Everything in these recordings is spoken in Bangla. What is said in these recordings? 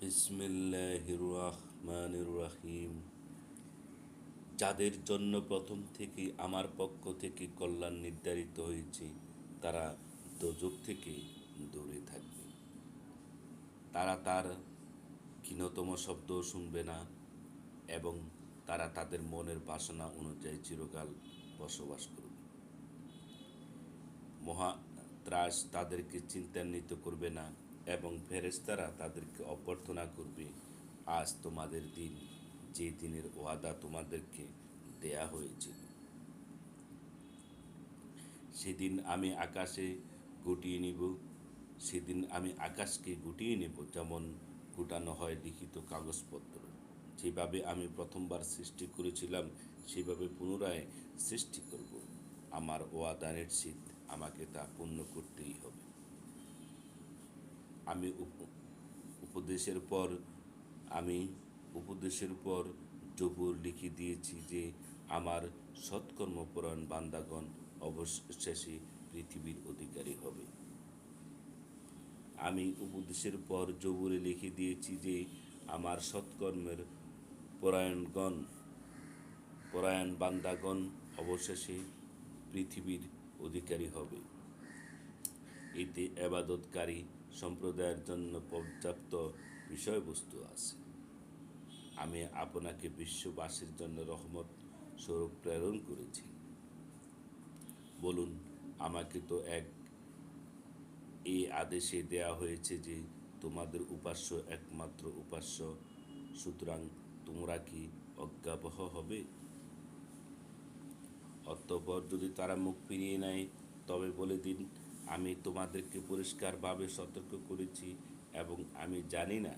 বিসমিল্লাহির রহমানির রহিম যাদের জন্য প্রথম থেকেই আমার পক্ষ থেকে কল্যাণ নির্ধারিত হয়েছে, তারা দোজক থেকে দূরে থাকবে। তারা তার ক্ষীণতম শব্দ শুনবে না এবং তারা তাদের মনের বাসনা অনুযায়ী চিরকাল বসবাস করবে। মহা তাদেরকে চিন্তান্বিত করবে না। এবং ফেরেস্তারা তাদেরকে অভ্যর্থনা করবে, আজ তোমাদের দিন, যে দিনের ওয়াদা তোমাদেরকে দেয়া হয়েছিল। সেদিন আমি আকাশে গুটিয়ে নিব, সেদিন আমি আকাশকে গুটিয়ে নেব, যেমন গুটানো হয় লিখিত কাগজপত্র। যেভাবে আমি প্রথমবার সৃষ্টি করেছিলাম, সেভাবে পুনরায় সৃষ্টি করব। আমার ওয়াদা শীত আমাকে তা পূর্ণ করতেই হবে। আমি উপ- উপদেশের পর আমি উপদেশের পর জবুর লিখে দিয়েছি যে আমার সৎকর্মপরায়ণ বান্দাগণ অবশেষে পৃথিবীর অধিকারী হবে। আমি উপদেশের পর জবুরে লিখে দিয়েছি যে আমার সৎকর্মের পরায়ণগণ, পরায়ণ বান্দাগণ অবশেষে পৃথিবীর অধিকারী হবে। এতে এবাদতকারী সম্প্রদায়ের জন্য পর্যাপ্ত বিষয়বস্তু আছে। আমি আপনাকে বিশ্ববাসীর জন্য রহমত স্বরূপ প্রেরণ করেছি। বলুন, আমাকে তো এক এই আদেশে দেয়া হয়েছে যে তোমাদের উপাস্য একমাত্র উপাস্য, সুতরাং তোমরা কি অজ্ঞাবহ হবে? অতঃপর যদি তারা মুখ ফিরিয়ে নেয়, তবে বলে দিন আমি তোমাদেরকে পরিষ্কারভাবে সতর্ক করেছি এবং আমি জানি না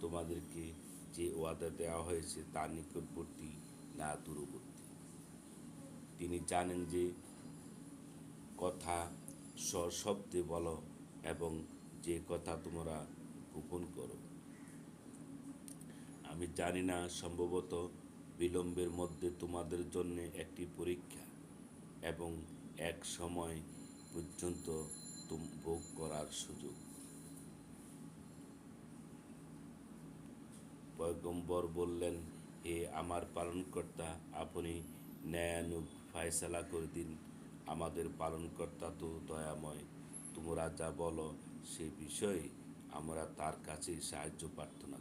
তোমাদেরকে যে ওয়াদা দেওয়া হয়েছে তা নিকটবর্তী না দূরবর্তী। তিনি জানেন যে কথা সশব্দে বলো এবং যে কথা তোমরা গোপন করো। আমি জানি না সম্ভবত বিলম্বের মধ্যে তোমাদের জন্য একটি পরীক্ষা এবং এক সময় পর্যন্ত ভোগ করার সুযোগ। পয়গম্বর বললেন, হে আমার পালনকর্তা, আপনি ন্যায়ানুগ ফায়সালা করে দিন। আমাদের পালনকর্তা তো দয়াময়। তোমরা যা বলো সে বিষয়ে আমরা তার কাছে সাহায্য প্রার্থনা